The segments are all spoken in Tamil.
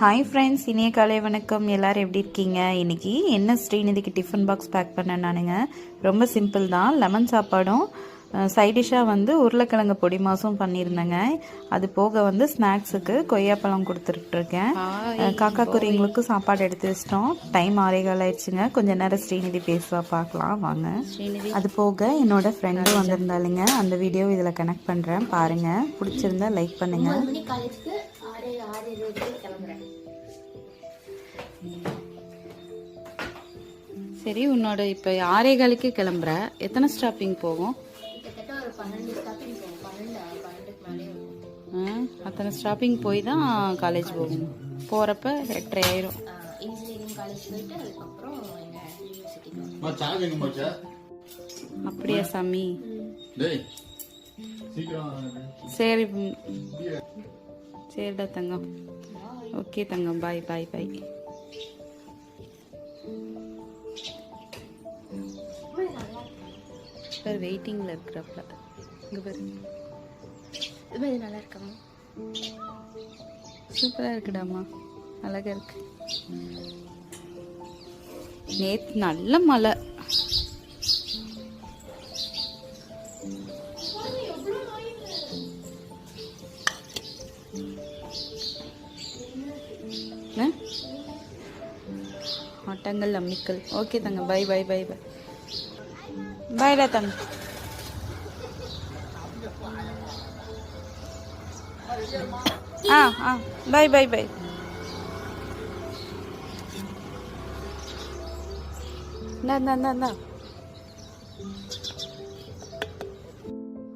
ஹாய் ஃப்ரெண்ட்ஸ் இனிய காலை வணக்கம். எல்லோரும் எப்படி இருக்கீங்க? இன்றைக்கி என்ன ஸ்ரீநிதிக்கு டிஃபன் பாக்ஸ் பேக் பண்ண நானுங்க? ரொம்ப சிம்பிள் தான். லெமன் சாப்பாடும் சைடிஷாக வந்து உருளைக்கிழங்கு பொடி மாசும் பண்ணியிருந்தேங்க. அது போக வந்து ஸ்நாக்ஸுக்கு கொய்யாப்பழம் கொடுத்துட்ருக்கேன் காக்கா குருவிங்களுக்கு சாப்பாடு எடுத்து வச்சிட்டோம். டைம் ஆறேகால் ஆயிடுச்சுங்க. கொஞ்ச நேரம் ஸ்ரீநிதி பேசுவா பார்க்கலாம் வாங்க. அது போக என்னோட ஃப்ரெண்டும் வந்திருந்தாளுங்க. அந்த வீடியோ இதில் கனெக்ட் பண்ணுறேன் பாருங்கள் பிடிச்சிருந்தா லைக் பண்ணுங்கள் சரி உன்னோட இப்போ ஆறேகாலுக்கு கிளம்புற. எத்தனை ஸ்டாப்பிங் போகும்? போகும். அத்தனை ஸ்டாப்பிங் போய் தான் காலேஜ் போகணும் போகிறப்ப எட்டரை ஆயிரும். அப்படியா சாமி? சரி. சரிடா தங்கம். ஓகே தங்கம் பாய் பாய் பாய் பேர் வெயிட்டிங்கில் இருக்கிறப்ப இங்கே பேர். இது மாதிரி நல்லா இருக்காங்க சூப்பராக இருக்குடாம்மா அழகா இருக்கு. நேத்து நல்ல மழை? ஆட்டங்கள் அம்மிக்கல். ஓகே தங்க பை பை பை பை. பாய்டா தங்க ஆ ஆ பை பை பை இந்தா இந்தா இந்தா இந்தா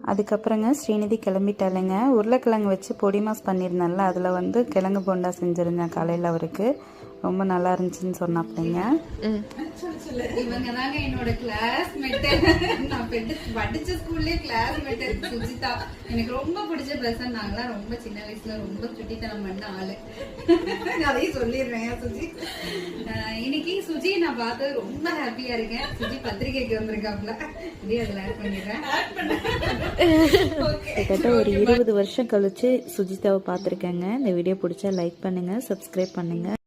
அதுக்கப்புறங்க ஸ்ரீநிதி கிளம்பிட்டாளுங்க. உருளைக்கிழங்கு வச்சு பொடி மாஸ் பண்ணியிருந்தேன்ல அதில் வந்து கிழங்கு போண்டா செஞ்சுருந்தேன் காலையில் அவருக்கு. ரொம்ப நல்லா இருந்துச்சுன்னு சொன்னாப்பிள்ளைங்க இவங்க தாங்க என்னோட கிளாஸ்மேட் நான் படிச்ச ஸ்கூல்லே கிளாஸ்மேட் சுஜிதா. எனக்கு ரொம்ப பிடிச்ச பர்சன் நாங்களாம் ரொம்ப சின்ன வயசுல ரொம்ப சுட்டித்தனம் பண்ண ஆளு. அதையும் சொல்லிடுறேன் சுஜி. இன்னைக்கு சுஜி நான் பார்த்து ரொம்ப ஹாப்பியா இருக்கேன். சுஜி பத்திரிக்கைக்கு வந்திருக்காப்ல இதே அதில் ஆட் பண்ணிடுறேன். கிட்டத்தட்ட ஒரு இருபது வருஷம் கழிச்சு சுஜிதாவை பார்த்துருக்கேங்க. இந்த வீடியோ பிடிச்சா லைக் பண்ணுங்கள் சப்ஸ்கிரைப் பண்ணுங்கள்